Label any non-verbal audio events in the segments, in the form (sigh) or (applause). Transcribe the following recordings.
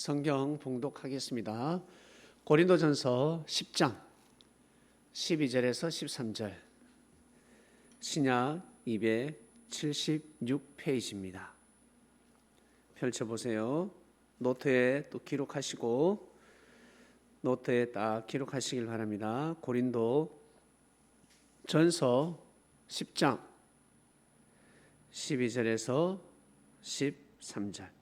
성경 봉독하겠습니다. 고린도전서 10장 12절에서 13절 신약 276페이지입니다. 펼쳐 보세요. 노트에 또 기록하시고 노트에 딱 기록하시길 바랍니다. 고린도 전서 10장 12절에서 13절.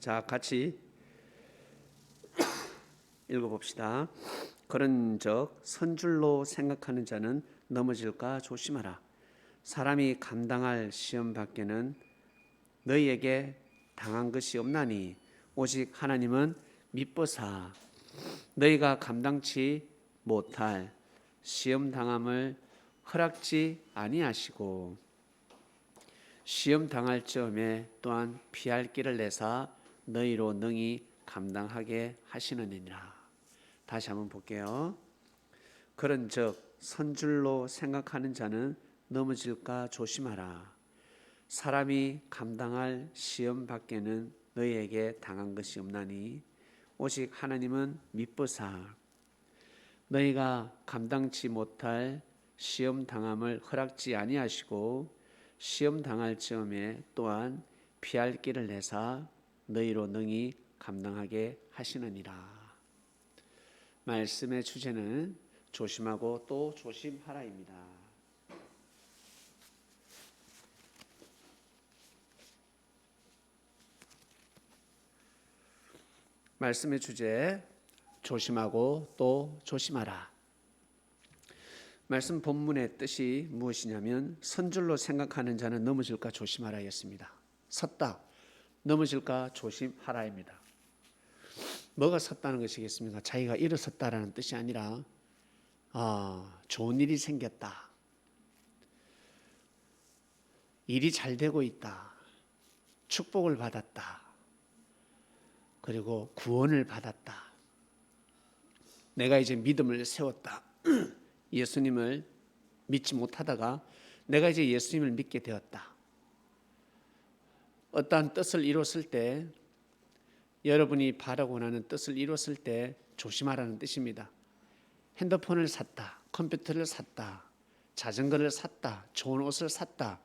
자, 같이 읽어 봅시다. 그런즉 선줄로 생각하는 자는 넘어질까 조심하라. 사람이 감당할 시험 밖에는 너희에게 당한 것이 없나니 오직 하나님은 미뻐사 너희가 감당치 못할 시험 당함을 허락지 아니하시고 시험 당할 점에 또한 피할 길을 내사 너희로 능히 감당하게 하시느니라. 다시 한번 볼게요. 그런즉 선줄로 생각하는 자는 넘어질까 조심하라. 사람이 감당할 시험 밖에는 너희에게 당한 것이 없나니 오직 하나님은 미쁘사 너희가 감당치 못할 시험 당함을 허락지 아니하시고 시험 당할 즈음에 또한 피할 길을 내사 너희로 능히 감당하게 하시느니라. 말씀의 주제는 조심하고 또 조심하라입니다. 말씀의 주제 조심하고 또 조심하라. 말씀 본문의 뜻이 무엇이냐면 선줄로 생각하는 자는 넘어질까 조심하라였습니다. 섰다 넘어질까 조심하라입니다. 뭐가 섰다는 것이겠습니까? 자기가 일어섰다라는 뜻이 아니라 아, 좋은 일이 생겼다. 일이 잘 되고 있다. 축복을 받았다. 그리고 구원을 받았다. 내가 이제 믿음을 세웠다. (clears throat) 예수님을 믿지 못하다가 내가 이제 예수님을 믿게 되었다. 어떠한 뜻을 이뤘을 때 여러분이 바라고 하는 뜻을 이뤘을 때 조심하라는 뜻입니다. 핸드폰을 샀다, 컴퓨터를 샀다, 자전거를 샀다, 좋은 옷을 샀다.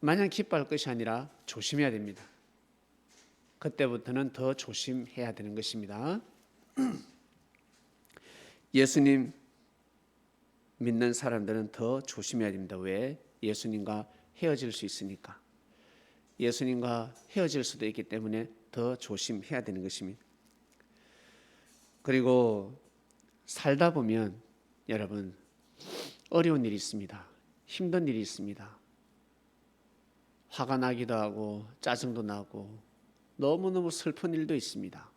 마냥 기뻐할 것이 아니라 조심해야 됩니다. 그때부터는 더 조심해야 되는 것입니다. (clears throat) 예수님 믿는 사람들은 더 조심해야 됩니다. 왜? 예수님과 헤어질 수 있으니까. 예수님과 헤어질 수도 있기 때문에 더 조심해야 되는 것입니다. 그리고 살다 보면 여러분 어려운 일이 있습니다. 힘든 일이 있습니다. 화가 나기도 하고 짜증도 나고 너무너무 슬픈 일도 있습니다.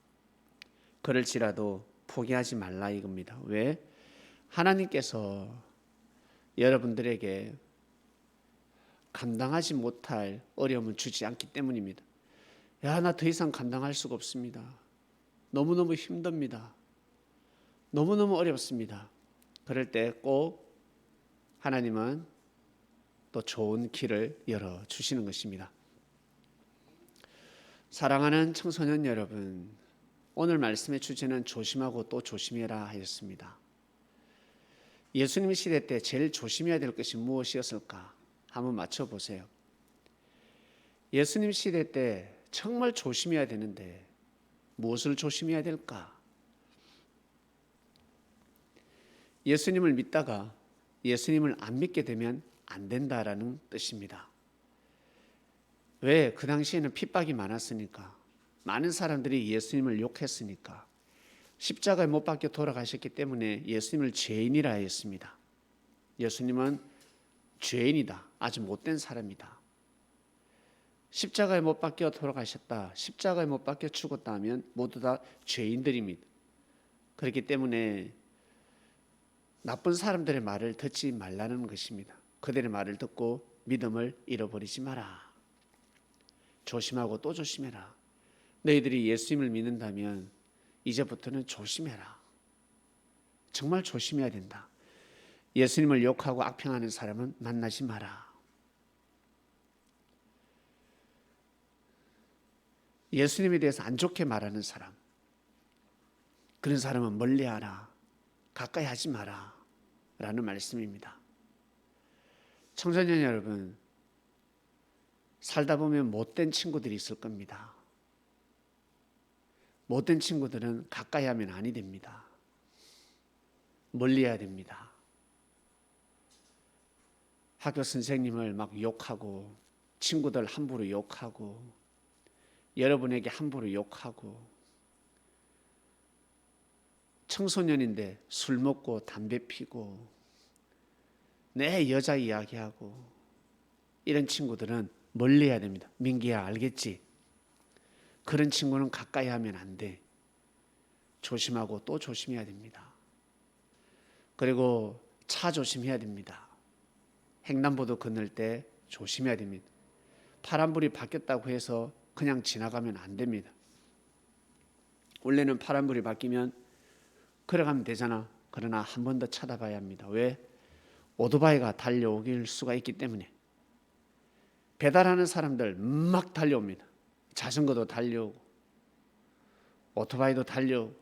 그럴지라도 포기하지 말라 이겁니다. 왜? 하나님께서 여러분들에게 감당하지 못할 어려움을 주지 않기 때문입니다. 야, 나 더 이상 감당할 수가 없습니다. 너무너무 힘듭니다. 너무너무 어렵습니다. 그럴 때 꼭 하나님은 또 좋은 길을 열어 주시는 것입니다. 사랑하는 청소년 여러분, 오늘 말씀의 주제는 조심하고 또 조심해라 하였습니다. 예수님 시대 때 제일 조심해야 될 것이 무엇이었을까? 한번 맞춰 보세요. 예수님 시대 때 정말 조심해야 되는데 무엇을 조심해야 될까? 예수님을 믿다가 예수님을 안 믿게 되면 안 된다라는 뜻입니다. 왜? 그 당시에는 핍박이 많았으니까. 많은 사람들이 예수님을 욕했으니까. 십자가에 못 박혀 돌아가셨기 때문에 예수님을 죄인이라 했습니다. 예수님은 죄인이다. 아주 못된 사람이다. 십자가에 못 박혀 돌아가셨다. 십자가에 못 박혀 죽었다 하면 모두 다 죄인들입니다. 그렇기 때문에 나쁜 사람들의 말을 듣지 말라는 것입니다. 그들의 말을 듣고 믿음을 잃어버리지 마라. 조심하고 또 조심해라. 너희들이 예수님을 믿는다면 이제부터는 조심해라. 정말 조심해야 된다. 예수님을 욕하고 악평하는 사람은 만나지 마라. 예수님에 대해서 안 좋게 말하는 사람, 그런 사람은 멀리하라, 가까이 하지 마라, 라는 말씀입니다. 청소년 여러분, 살다 보면 못된 친구들이 있을 겁니다. 못된 친구들은 가까이 하면 아니 됩니다. 멀리 해야 됩니다. 학교 선생님을 막 욕하고 친구들 함부로 욕하고 여러분에게 함부로 욕하고 청소년인데 술 먹고 담배 피고 내 여자 이야기하고 이런 친구들은 멀리 해야 됩니다. 민기야 알겠지? 그런 친구는 가까이 하면 안 돼. 조심하고 또 조심해야 됩니다. 그리고 차 조심해야 됩니다. 횡단보도 건널 때 조심해야 됩니다. 파란불이 바뀌었다고 해서 그냥 지나가면 안 됩니다. 원래는 파란불이 바뀌면 걸어가면 되잖아. 그러나 한 번 더 쳐다봐야 합니다. 왜? 오토바이가 달려오길 수가 있기 때문에. 배달하는 사람들 막 달려옵니다. 자전거도 달려오고, 오토바이도 달려오고,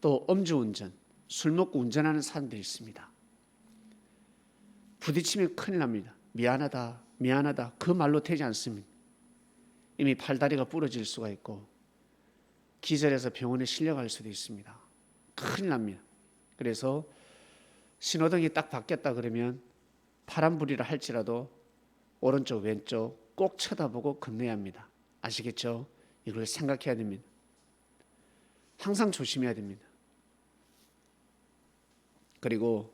또 음주운전, 술 먹고 운전하는 사람들이 있습니다. 부딪히면 큰일 납니다. 미안하다, 미안하다. 그 말로 되지 않습니다. 이미 팔다리가 부러질 수가 있고, 기절해서 병원에 실려갈 수도 있습니다. 큰일 납니다. 그래서 신호등이 딱 바뀌었다 그러면 파란불이라 할지라도 오른쪽 왼쪽 꼭 쳐다보고 건너야 합니다. 아시겠죠? 이걸 생각해야 됩니다. 항상 조심해야 됩니다. 그리고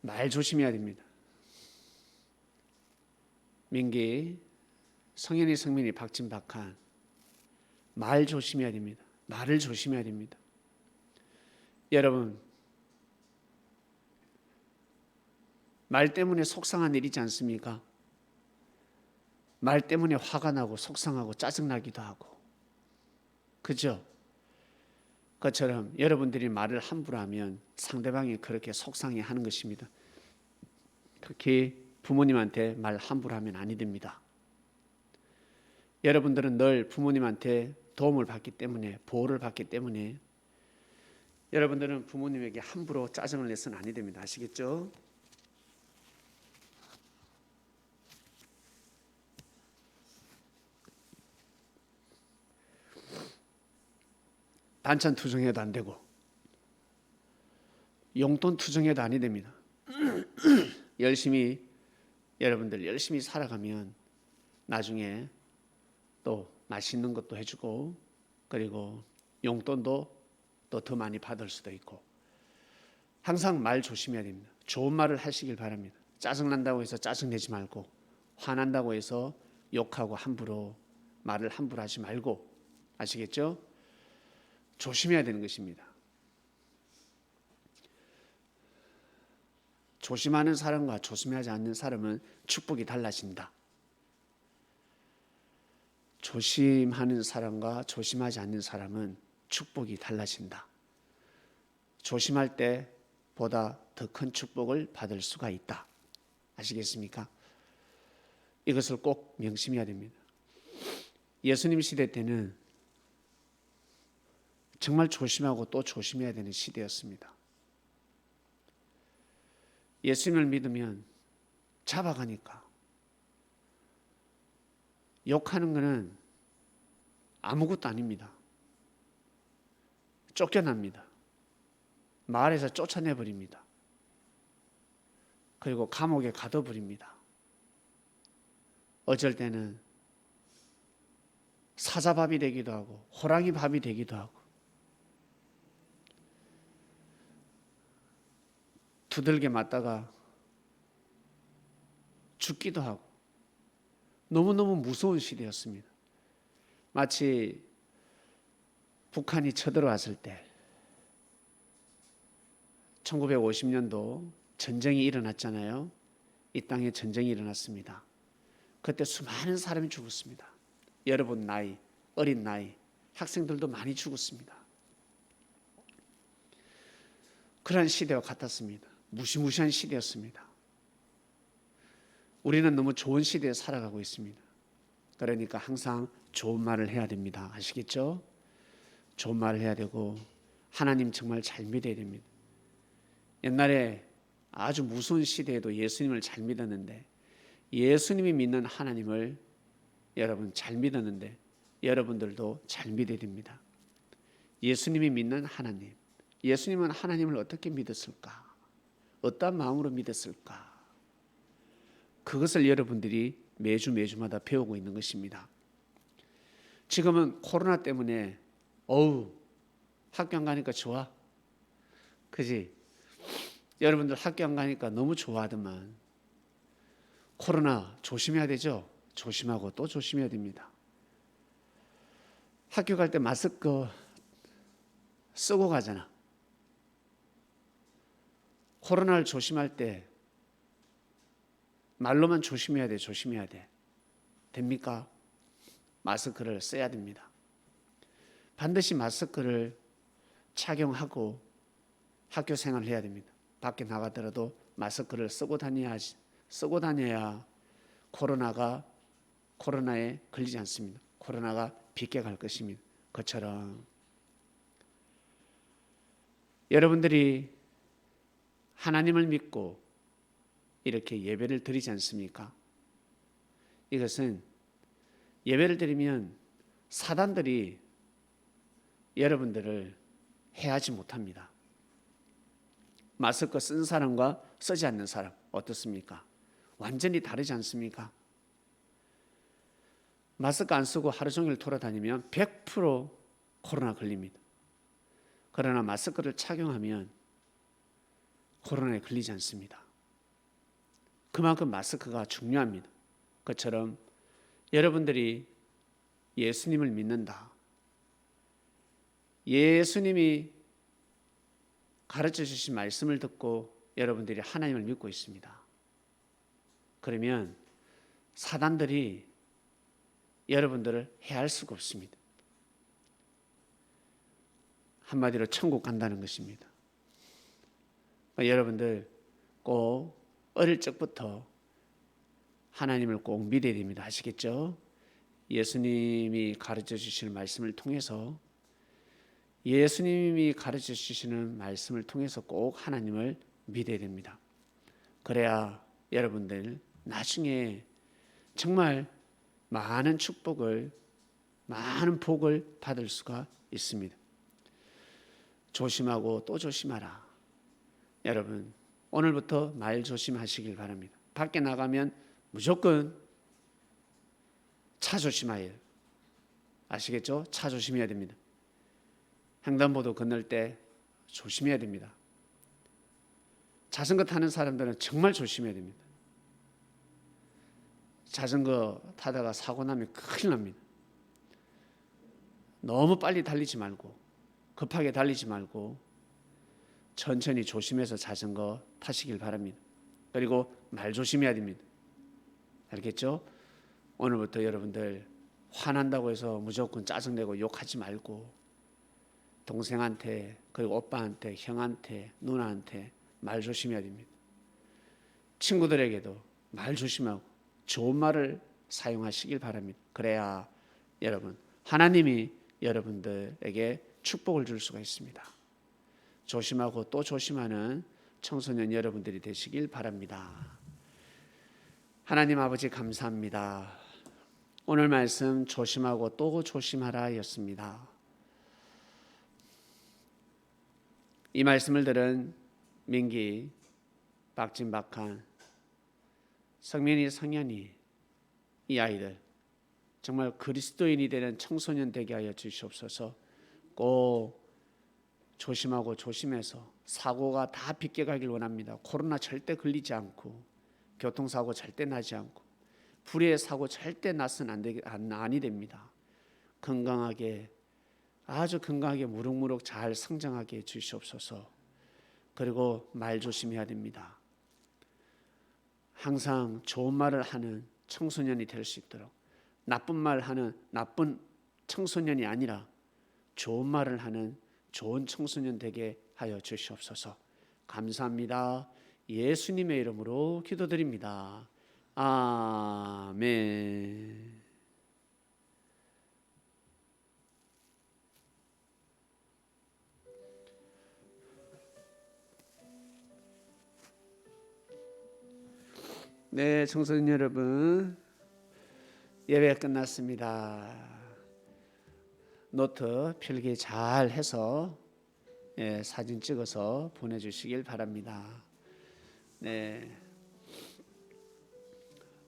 말 조심해야 됩니다. 민기 성현이 성민이 박진 박한 말 조심해야 됩니다. 말을 조심해야 됩니다. 여러분 말 때문에 속상한 일이지 않습니까? 말 때문에 화가 나고 속상하고 짜증나기도 하고 그죠? 그처럼 여러분들이 말을 함부로 하면 상대방이 그렇게 속상해 하는 것입니다. 특히 부모님한테 말 함부로 하면 아니 됩니다. 여러분들은 늘 부모님한테 도움을 받기 때문에 보호를 받기 때문에 여러분들은 부모님에게 함부로 짜증을 내서는 아니 됩니다. 아시겠죠? 반찬 투정해도 안 되고 용돈 투정해도 아니 됩니다. (clears throat) 열심히 여러분들 열심히 살아가면 나중에 또 맛있는 것도 해주고 그리고 용돈도 또 더 많이 받을 수도 있고 항상 말 조심해야 됩니다. 좋은 말을 하시길 바랍니다. 짜증 난다고 해서 짜증 내지 말고 화난다고 해서 욕하고 함부로 말을 함부로 하지 말고 아시겠죠? 조심해야 되는 것입니다. 조심하는 사람과 조심하지 않는 사람은 축복이 달라진다. 조심하는 사람과 조심하지 않는 사람은 축복이 달라진다. 조심할 때 보다 더 큰 축복을 받을 수가 있다. 아시겠습니까? 이것을 꼭 명심해야 됩니다. 예수님 시대 때는 정말 조심하고 또 조심해야 되는 시대였습니다. 예수님을 믿으면 잡아가니까 욕하는 것은 아무것도 아닙니다. 쫓겨납니다. 마을에서 쫓아내 버립니다. 그리고 감옥에 가둬버립니다. 어쩔 때는 사자밥이 되기도 하고 호랑이 밥이 되기도 하고 두들겨 맞다가 죽기도 하고 너무너무 무서운 시대였습니다. 마치 북한이 쳐들어왔을 때 1950년도 전쟁이 일어났잖아요. 이 땅에 전쟁이 일어났습니다. 그때 수많은 사람이 죽었습니다. 여러분 나이, 어린 나이, 학생들도 많이 죽었습니다. 그러한 시대와 같았습니다. 무시무시한 시대였습니다. 우리는 너무 좋은 시대에 살아가고 있습니다. 그러니까 항상 좋은 말을 해야 됩니다. 아시겠죠? 좋은 말을 해야 되고 하나님 정말 잘 믿어야 됩니다. 옛날에 아주 무서운 시대에도 예수님을 잘 믿었는데 예수님이 믿는 하나님을 여러분 잘 믿었는데 여러분들도 잘 믿어야 됩니다. 예수님이 믿는 하나님. 예수님은 하나님을 어떻게 믿었을까? 어떤 마음으로 믿었을까? 그것을 여러분들이 매주 매주마다 배우고 있는 것입니다. 지금은 코로나 때문에 어우 학교 안 가니까 좋아. 그지? 여러분들 학교 안 가니까 너무 좋아하더만. 코로나 조심해야 되죠? 조심하고 또 조심해야 됩니다. 학교 갈 때 마스크 쓰고 가잖아. 코로나를 조심할 때 말로만 조심해야 돼, 조심해야 돼. 됩니까? 마스크를 써야 됩니다. 반드시 마스크를 착용하고 학교 생활을 해야 됩니다. 밖에 나가더라도 마스크를 쓰고 다녀야지. 쓰고 다녀야 코로나가 코로나에 걸리지 않습니다. 코로나가 비껴갈 것입니다. 그처럼 여러분들이 하나님을 믿고 이렇게 예배를 드리지 않습니까? 이것은 예배를 드리면 사단들이 여러분들을 해하지 못합니다. 마스크 쓴 사람과 쓰지 않는 사람 어떻습니까? 완전히 다르지 않습니까? 마스크 안 쓰고 하루 종일 돌아다니면 100% 코로나 걸립니다. 그러나 마스크를 착용하면 코로나에 걸리지 않습니다. 그만큼 마스크가 중요합니다. 그처럼 여러분들이 예수님을 믿는다. 예수님이 가르쳐 주신 말씀을 듣고 여러분들이 하나님을 믿고 있습니다. 그러면 사단들이 여러분들을 해할 수가 없습니다. 한마디로 천국 간다는 것입니다. 여러분들 꼭 어릴 적부터 하나님을 꼭 믿어야 됩니다. 아시겠죠? 예수님이 가르쳐 주시는 말씀을 통해서 예수님이 가르쳐 주시는 말씀을 통해서 꼭 하나님을 믿어야 됩니다. 그래야 여러분들 나중에 정말 많은 축복을 많은 복을 받을 수가 있습니다. 조심하고 또 조심하라. 여러분 오늘부터 말 조심하시길 바랍니다. 밖에 나가면 무조건 차 조심하여 아시겠죠? 차 조심해야 됩니다. 횡단보도 건널 때 조심해야 됩니다. 자전거 타는 사람들은 정말 조심해야 됩니다. 자전거 타다가 사고 나면 큰일 납니다. 너무 빨리 달리지 말고 급하게 달리지 말고 천천히 조심해서 자전거 타시길 바랍니다. 그리고 말 조심해야 됩니다. 알겠죠? 오늘부터 여러분들 화난다고 해서 무조건 짜증내고 욕하지 말고 동생한테 그리고 오빠한테 형한테 누나한테 말 조심해야 됩니다. 친구들에게도 말 조심하고 좋은 말을 사용하시길 바랍니다. 그래야 여러분 하나님이 여러분들에게 축복을 줄 수가 있습니다. 조심하고 또 조심하는 청소년 여러분들이 되시길 바랍니다. 하나님 아버지 감사합니다. 오늘 말씀 조심하고 또 조심하라였습니다. 이 말씀을 들은 민기, 박진박한, 성민이, 성현이 이 아이들 정말 그리스도인이 되는 청소년 되게 하여 주시옵소서. 꼭 조심하고 조심해서 사고가 다 빗겨가길 원합니다. 코로나 절대 걸리지 않고 교통사고 절대 나지 않고 불의의 사고 절대 나서는 안 되게 안, 아니 됩니다. 건강하게 아주 건강하게 무럭무럭 잘 성장하게 해 주시옵소서. 그리고 말 조심해야 됩니다. 항상 좋은 말을 하는 청소년이 될 수 있도록 나쁜 말 하는 나쁜 청소년이 아니라 좋은 말을 하는 좋은 청소년 되게 하여 주시옵소서. 감사합니다. 예수님의 이름으로 기도드립니다. 아멘. 네, 청소년 여러분. 예배 끝났습니다. 노트 필기 잘 해서 예, 사진 찍어서 보내주시길 바랍니다. 네.